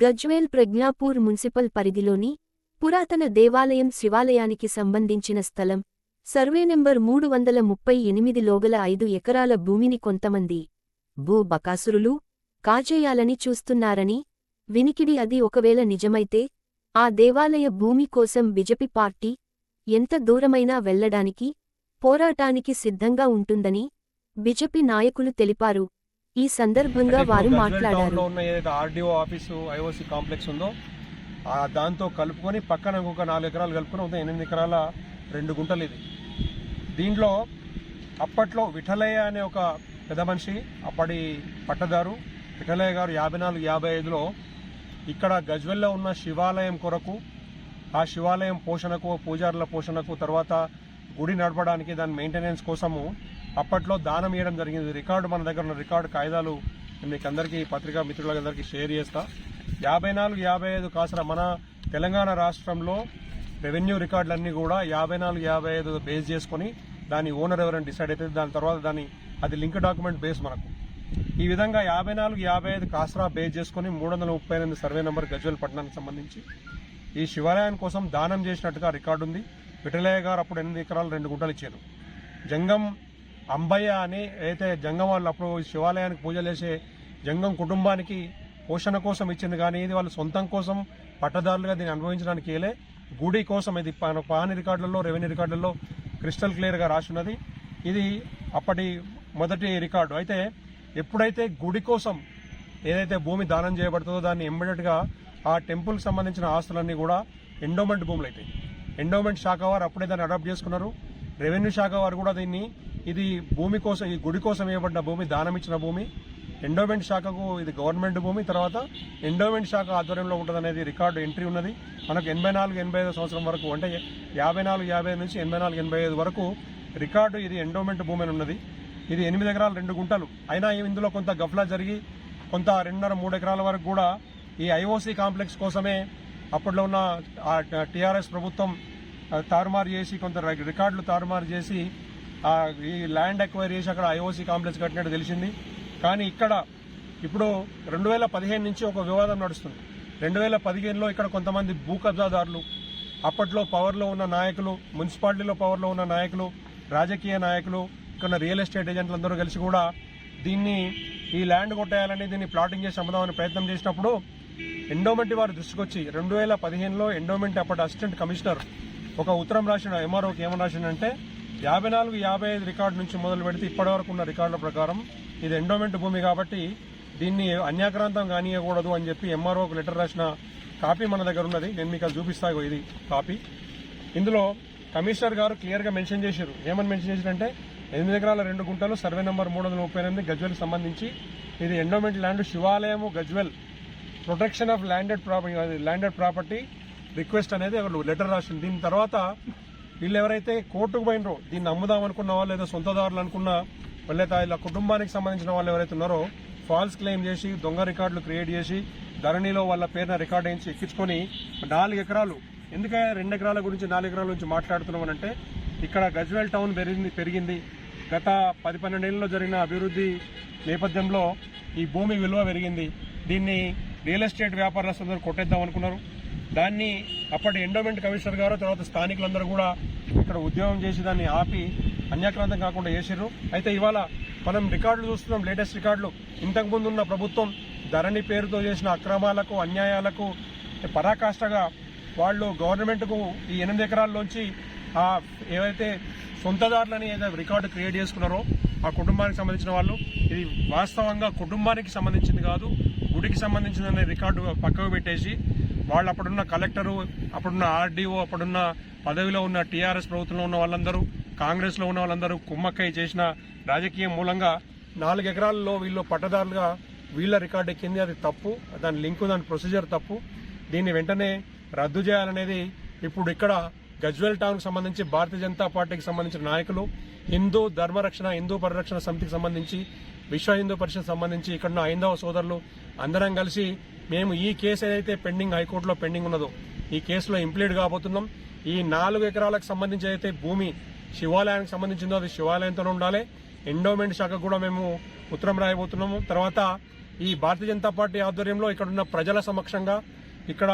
Gajwel Pragnapur municipal పరిధిలోని పురాతన దేవాలయం శివాలయానికి సంబంధించిన స్థలం సర్వే నెంబర్ మూడు వందల ముప్పై ఎనిమిదిలోగల ఐదు ఎకరాల భూమిని కొంతమంది భూ బకాసురులు కాజేయాలని చూస్తున్నారని వినికిడి అది ఒకవేళ నిజమైతే ఆ దేవాలయ భూమి కోసం బిజెపి పార్టీ ఎంత దూరమైనా వెళ్ళడానికి పోరాటానికి సిద్ధంగా ఉంటుందని బిజెపి నాయకులు తెలిపారు. ఈ సందర్భంగా వారు మాట్లాడారు. ఆర్డీఓ ఆఫీసు ఐఓసీ కాంప్లెక్స్ ఉందో ఆ దాంతో కలుపుకొని పక్కన ఇంకొక నాలుగు ఎకరాలు కలుపుకొని మొత్తం ఎనిమిది ఎకరాల రెండు గుంటలు ఇది. దీంట్లో అప్పట్లో విఠలయ్య అనే ఒక పెద్ద మనిషి అప్పటి పట్టదారు విఠలయ్య గారు యాభై నాలుగు యాభై ఐదులో ఇక్కడ గజ్వెల్లో ఉన్న శివాలయం కొరకు ఆ శివాలయం పోషణకు పూజారుల పోషణకు తర్వాత గుడి నడపడానికి దాని మెయింటెనెన్స్ కోసము అప్పట్లో దానం ఇవ్వడం జరిగింది. రికార్డు మన దగ్గర ఉన్న రికార్డు కాగితాలు మీకు అందరికీ పత్రికా మిత్రులందరికీ షేర్ చేస్తా. యాభై నాలుగు యాభై ఐదు కాసర మన తెలంగాణ రాష్ట్రంలో రెవెన్యూ రికార్డులన్నీ కూడా యాభై నాలుగు యాభై ఐదు బేస్ చేసుకొని దాని ఓనర్ ఎవరైనా డిసైడ్ అవుతుంది దాని తర్వాత దాని అది లింక్ డాక్యుమెంట్ బేస్ మనకు. ఈ విధంగా యాభై నాలుగు యాభై ఐదు కాసరా బేస్ చేసుకుని మూడు వందల ముప్పై ఎనిమిది సర్వే నెంబర్ గజ్వల్ పట్టణానికి సంబంధించి ఈ శివాలయం కోసం దానం చేసినట్టుగా రికార్డు ఉంది. విఠలయ్య గారు అప్పుడు ఎనిమిది ఎకరాలు రెండు గుంటలు ఇచ్చారు. జంగం అంబయ్య అని అయితే జంగం వాళ్ళు అప్పుడు శివాలయానికి పూజలు చేసే జంగం కుటుంబానికి పోషణ కోసం ఇచ్చింది కానీ ఇది వాళ్ళు సొంతం కోసం పట్టదారులుగా దీన్ని అనుభవించడానికి ఏలే గుడి కోసం ఇది పాని రికార్డులలో రెవెన్యూ రికార్డులలో క్రిస్టల్ క్లియర్గా రాసినది ఇది అప్పటి మొదటి రికార్డు. అయితే ఎప్పుడైతే గుడి కోసం ఏదైతే భూమి దానం చేయబడుతుందో దాన్ని ఇమ్మీడియట్గా ఆ టెంపుల్కి సంబంధించిన ఆస్తులన్నీ కూడా ఎండోమెంట్ భూములు అవుతాయి ఎండోమెంట్ శాఖ వారు అప్పుడే దాన్ని అడాప్ట్ చేసుకున్నారు. రెవెన్యూ శాఖ వారు కూడా దీన్ని ఇది భూమి కోసం ఈ గుడి కోసం ఇవ్వబడిన భూమి దానం ఇచ్చిన భూమి ఎండోమెంట్ శాఖకు ఇది గవర్నమెంట్ భూమి తర్వాత ఎండోమెంట్ శాఖ ఆధ్వర్యంలో ఉంటుందనేది రికార్డు ఎంట్రీ ఉన్నది మనకు ఎనభై నాలుగు ఎనభై ఐదు సంవత్సరం వరకు అంటే యాభై నాలుగు యాభై ఐదు నుంచి ఎనభై నాలుగు ఎనభై ఐదు వరకు రికార్డు ఇది ఎండోమెంట్ భూమి అని ఉన్నది ఇది ఎనిమిది ఎకరాలు రెండు గుంటలు అయినా ఇందులో కొంత గఫ్లా జరిగి కొంత రెండున్నర మూడు ఎకరాల వరకు కూడా ఈ ఐఓసీ కాంప్లెక్స్ కోసమే అప్పట్లో ఉన్న టీఆర్ఎస్ ప్రభుత్వం తారుమారు చేసి కొంత రికార్డులు తారుమారు చేసి ఈ ల్యాండ్ ఎక్వైర్ చేసి అక్కడ ఐఓసీ కాంప్లెక్స్ కట్టినట్టు తెలిసింది. కానీ ఇక్కడ ఇప్పుడు రెండు వేల పదిహేను నుంచి ఒక వివాదం నడుస్తుంది. రెండు వేల పదిహేనులో ఇక్కడ కొంతమంది భూ కబ్జాదారులు అప్పట్లో పవర్లో ఉన్న నాయకులు మున్సిపాలిటీలో పవర్లో ఉన్న నాయకులు రాజకీయ నాయకులు ఇక్కడ రియల్ ఎస్టేట్ ఏజెంట్లందరూ కలిసి కూడా దీన్ని ఈ ల్యాండ్ కొట్టేయాలని దీన్ని ప్లాటింగ్ చేసి అమ్ముదామని ప్రయత్నం చేసినప్పుడు ఎండోమెంట్ వారి దృష్టికొచ్చి రెండు వేల పదిహేనులో ఎండోమెంట్ అప్పటి అసిస్టెంట్ కమిషనర్ ఒక ఉత్తరం రాసిన ఎంఆర్ఓకి ఏమని రాసిందంటే యాభై నాలుగు యాభై ఐదు రికార్డు నుంచి మొదలు పెడితే ఇప్పటి వరకు ఉన్న రికార్డుల ప్రకారం ఇది ఎండోమెంట్ భూమి కాబట్టి దీన్ని అన్యాక్రాంతం కానియకూడదు అని చెప్పి ఎంఆర్ఓకి లెటర్ రాసిన కాపీ మన దగ్గర ఉన్నది. నేను మీకు అది చూపిస్తా ఇది కాపీ. ఇందులో కమిషనర్ గారు క్లియర్గా మెన్షన్ చేశారు. ఏమని మెన్షన్ చేశారంటే ఎనిమిది ఎకరాల రెండు గుంటలు సర్వే నెంబర్ మూడు వందల ముప్పై ఎనిమిది గజ్వెల్ సంబంధించి ఇది endowment land శివాలయము Gajwel protection of landed property landed property request అనేది అక్కడ లెటర్ రాసింది. దీని తర్వాత వీళ్ళు ఎవరైతే కోర్టుకు పోయినరో దీన్ని అమ్ముదాం అనుకున్న వాళ్ళు లేదా సొంతదారులు అనుకున్న వాళ్ళైతే ఇలా కుటుంబానికి సంబంధించిన వాళ్ళు ఎవరైతే ఉన్నారో ఫాల్స్ క్లెయిమ్ చేసి దొంగ రికార్డులు క్రియేట్ చేసి ధరణిలో వాళ్ళ పేరున రికార్డ్ వేయించి ఎక్కించుకొని నాలుగు ఎకరాలు ఎందుకంటే రెండు ఎకరాల గురించి నాలుగు ఎకరాల గురించి మాట్లాడుతున్నాం అంటే ఇక్కడ గజ్వేల్ టౌన్ పెరిగింది పెరిగింది. గత పది పన్నెండేళ్ళలో జరిగిన అభివృద్ధి నేపథ్యంలో ఈ భూమి విలువ పెరిగింది. దీన్ని రియల్ ఎస్టేట్ వ్యాపారస్తులందరూ కొట్టేద్దాం అనుకున్నారు. దాన్ని అప్పటి ఎండోమెంట్ కమిషనర్ గారు తర్వాత స్థానికులందరూ కూడా ఇక్కడ ఉద్యోగం చేసి దాన్ని ఆపి అన్యాక్రాంతం కాకుండా చేసారు అయితే ఇవాళ మనం రికార్డులు చూస్తున్నాం లేటెస్ట్ రికార్డులు. ఇంతకుముందు ఉన్న ప్రభుత్వం ధరణి పేరుతో చేసిన అక్రమాలకు అన్యాయాలకు పరాకాష్ఠగా వాళ్ళు గవర్నమెంట్కు ఈ ఎనిమిది ఎకరాల్లోంచి ఆ ఏవైతే సొంతదారులని ఏదైతే రికార్డు క్రియేట్ చేసుకున్నారో ఆ కుటుంబానికి సంబంధించిన వాళ్ళు ఇది వాస్తవంగా కుటుంబానికి సంబంధించింది కాదు గుడికి సంబంధించిన రికార్డు పక్కకు పెట్టేసి వాళ్ళు అప్పుడున్న కలెక్టరు అప్పుడున్న ఆర్డీఓ అప్పుడున్న పదవిలో ఉన్న టీఆర్ఎస్ ప్రభుత్వంలో ఉన్న వాళ్ళందరూ కాంగ్రెస్లో ఉన్న వాళ్ళందరూ కుమ్మక్కై చేసిన రాజకీయం మూలంగా నాలుగు ఎకరాల్లో వీళ్ళు పట్టదారులుగా వీళ్ళ రికార్డు ఎక్కింది. అది తప్పు. దాని లింకు దాని ప్రొసీజర్ తప్పు. దీన్ని వెంటనే రద్దు చేయాలనేది ఇప్పుడు ఇక్కడ గజ్వెల్ టౌన్కి సంబంధించి భారతీయ జనతా పార్టీకి సంబంధించిన నాయకులు హిందూ ధర్మరక్షణ హిందూ పరిరక్షణ సమితికి సంబంధించి విశ్వ హిందూ పరిషత్ సంబంధించి ఇక్కడ ఉన్న ఐందవ సోదరులు అందరం కలిసి మేము ఈ కేసు ఏదైతే పెండింగ్ హైకోర్టులో పెండింగ్ ఉన్నదో ఈ కేసులో ఇంప్లీడ్ కాబోతున్నాం. ఈ నాలుగు ఎకరాలకు సంబంధించి అయితే భూమి శివాలయానికి సంబంధించిందో అది శివాలయంతోనే ఉండాలి. ఎండోమెంట్ శాఖ కూడా మేము ఉత్తరం రాయబోతున్నాము. తర్వాత ఈ భారతీయ జనతా పార్టీ ఆధ్వర్యంలో ఇక్కడ ఉన్న ప్రజల సమక్షంగా ఇక్కడ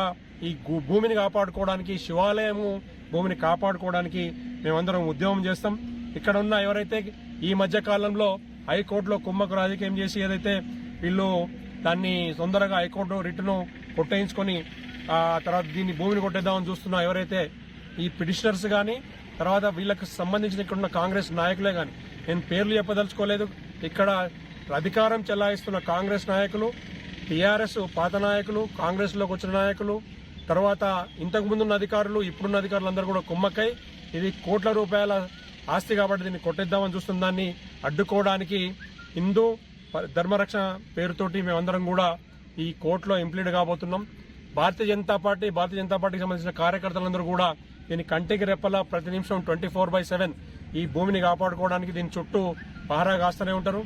ఈ భూమిని కాపాడుకోవడానికి శివాలయము భూమిని కాపాడుకోవడానికి మేమందరం ఉద్యమం చేస్తాం. ఇక్కడ ఉన్న ఎవరైతే ఈ మధ్య కాలంలో హైకోర్టులో కుమ్మకు రాజకీయం చేసి ఏదైతే వీళ్ళు దాన్ని తొందరగా హైకోర్టు రిట్ను కొట్టేయించుకొని ఆ తర్వాత దీన్ని భూమిని కొట్టేద్దామని చూస్తున్న ఎవరైతే ఈ పిటిషనర్స్ కానీ తర్వాత వీళ్ళకి సంబంధించిన ఇక్కడ ఉన్న కాంగ్రెస్ నాయకులే కానీ నేను పేర్లు చెప్పదలుచుకోలేదు. ఇక్కడ అధికారం చెలాయిస్తున్న కాంగ్రెస్ నాయకులు టీఆర్ఎస్ పాత నాయకులు కాంగ్రెస్లోకి వచ్చిన నాయకులు తర్వాత ఇంతకు ముందున్న అధికారులు ఇప్పుడున్న అధికారులు అందరూ కూడా కుమ్మక్కై ఇది కోట్ల రూపాయల ఆస్తి కాబట్టి దీన్ని కొట్టేద్దామని చూస్తున్న దాన్ని అడ్డుకోవడానికి హిందూ ధర్మరక్షణ పేరుతోటి మేమందరం కూడా ఈ కోర్టులో ఇంప్లీడ్ కాబోతున్నాం. భారతీయ జనతా పార్టీ భారతీయ జనతా పార్టీకి సంబంధించిన కార్యకర్తలందరూ కూడా దీని కంటికి రెప్పలా ప్రతి నిమిషం ట్వంటీ ఫోర్ బై సెవెన్ ఈ భూమిని కాపాడుకోవడానికి దీని చుట్టూ పహరా కాస్తూనే ఉంటారు.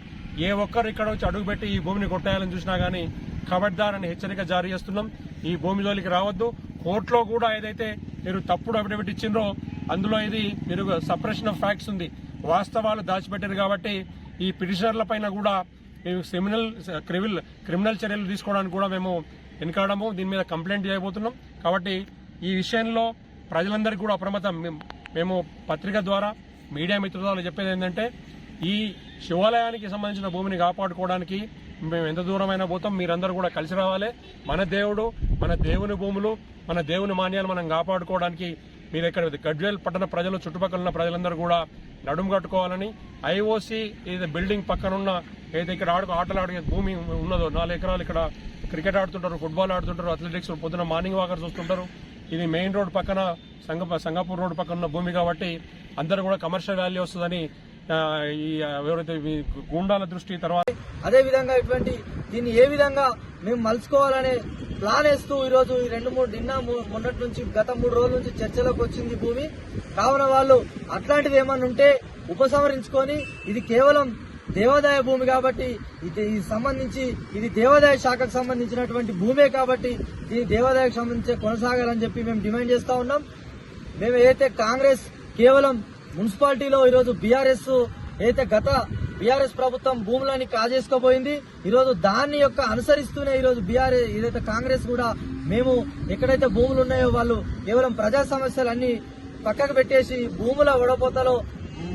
ఏ ఒక్కరు ఇక్కడ వచ్చి అడుగుపెట్టి ఈ భూమిని కొట్టేయాలని చూసినా గానీ ఖబర్దార్ అని హెచ్చరిక జారీ చేస్తున్నాం. ఈ భూమిలోకి రావద్దు. కోర్టులో కూడా ఏదైతే మీరు తప్పుడు అఫిడవిట్ ఇచ్చిండ్రో అందులో ఇది మీరు సప్రెషన్ ఆఫ్ ఫ్యాక్ట్స్ ఉంది. వాస్తవాలు దాచిపెట్టారు కాబట్టి ఈ పిటిషనర్ల పైన కూడా మేము క్రిమినల్ క్రిమినల్ క్రిమినల్ చర్యలు తీసుకోవడానికి కూడా మేము వెనకాడము దీని మీద కంప్లైంట్ చేయబోతున్నాం. కాబట్టి ఈ విషయంలో ప్రజలందరికీ కూడా అప్రమత్తం. మేము- మేము పత్రిక ద్వారా మీడియా మిత్రుల ద్వారా చెప్పేది ఏంటంటే ఈ శివాలయానికి సంబంధించిన భూమిని కాపాడుకోవడానికి మేము ఎంత దూరమైనా పోతాం మీరందరూ కూడా కలిసి రావాలి. మన దేవుడు మన దేవుని భూములు మన దేవుని మాన్యాలు మనం కాపాడుకోవడానికి మీరు ఇక్కడ గడ్వేల్ పట్టణ ప్రజలు చుట్టుపక్కల ఉన్న ప్రజలందరూ కూడా నడుము కట్టుకోవాలని ఐఓసి ఏదైతే బిల్డింగ్ పక్కన ఉన్న ఏదైతే ఇక్కడ ఆడుకో ఆటలు ఆడే భూమి ఉన్నదో నాలుగు ఎకరాలు ఇక్కడ క్రికెట్ ఆడుతుంటారు ఫుట్బాల్ ఆడుతుంటారు అథ్లెటిక్స్ పొద్దున మార్నింగ్ వాకర్స్ వస్తుంటారు ఇది మెయిన్ రోడ్ పక్కన సంగ సంగపూర్ రోడ్ పక్కన ఉన్న భూమి కాబట్టి అందరూ కూడా కమర్షియల్ వాల్యూ వస్తుందని ఈ ఎవరైతే ఈ గూండాల దృష్టి తర్వాత అదే విధంగా ఇటువంటి దీన్ని ఏ విధంగా మేము మలుచుకోవాలనే ప్లాన్ వేస్తూ ఈరోజు ఈ రెండు మూడు నిన్న మూ- మొన్నటి నుంచి గత మూడు రోజుల నుంచి చర్చలోకి వచ్చింది భూమి. కావున వాళ్ళు అట్లాంటివి ఏమన్నా ఉంటే ఉపసంహరించుకొని ఇది కేవలం దేవాదాయ భూమి కాబట్టి ఇది ఇది సంబంధించి ఇది దేవాదాయ శాఖకు సంబంధించినటువంటి భూమే కాబట్టి దీని దేవాదాయకు సంబంధించి కొనసాగాలని చెప్పి మేము డిమాండ్ చేస్తా ఉన్నాం. మేము ఏదైతే కాంగ్రెస్ కేవలం మున్సిపాలిటీలో ఈరోజు బీఆర్ఎస్ అయితే గత బీఆర్ఎస్ ప్రభుత్వం భూములని కాజేసుకోబోయింది. ఈరోజు దాన్ని యొక్క అనుసరిస్తూనే ఈరోజు బీఆర్ఎస్ ఏదైతే కాంగ్రెస్ కూడా మేము ఎక్కడైతే భూములు ఉన్నాయో వాళ్ళు కేవలం ప్రజా సమస్యలన్నీ పక్కకు పెట్టేసి భూముల వడపోతలో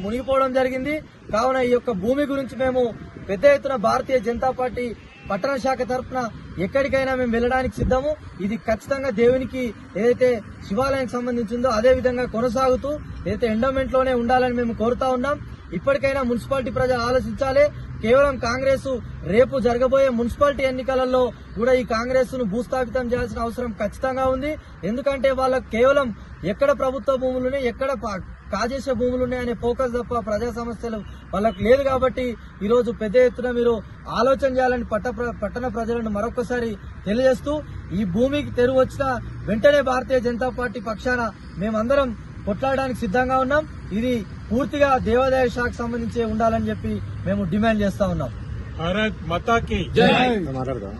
మునిగిపోవడం జరిగింది. కావున ఈ యొక్క భూమి గురించి మేము పెద్ద ఎత్తున భారతీయ జనతా పార్టీ పట్టణ శాఖ తరఫున ఎక్కడికైనా మేము వెళ్ళడానికి సిద్ధము. ఇది ఖచ్చితంగా దేవునికి ఏదైతే శివాలయానికి సంబంధించిందో అదే విధంగా కొనసాగుతూ ఏదైతే ఎండోమెంట్లోనే ఉండాలని మేము కోరుతా ఉన్నాం. ఇప్పటికైనా మున్సిపాలిటీ ప్రజలు ఆలోచించాలి. కేవలం కాంగ్రెస్ రేపు జరగబోయే మున్సిపాలిటీ ఎన్నికలలో కూడా ఈ కాంగ్రెస్ను భూస్థాపితం చేయాల్సిన అవసరం ఖచ్చితంగా ఉంది. ఎందుకంటే వాళ్ళకు కేవలం ఎక్కడ ప్రభుత్వ భూములున్నాయి ఎక్కడ కాజేసే భూములున్నాయి అనే ఫోకస్ తప్ప ప్రజా సమస్యలు వాళ్ళకు లేదు కాబట్టి ఈరోజు పెద్ద ఎత్తున మీరు ఆలోచన చేయాలని పట్ట పట్టణ ప్రజలను మరొకసారి తెలియజేస్తూ ఈ భూమికి తెరువు వచ్చిన వెంటనే భారతీయ జనతా పార్టీ పక్షాన మేమందరం కొట్లాడడానికి సిద్ధంగా ఉన్నాం. ఇది పూర్తిగా దేవాదాయ శాఖకు సంబంధించి ఉండాలని చెప్పి మేము డిమాండ్ చేస్తా ఉన్నాం. భారత్ మతాకి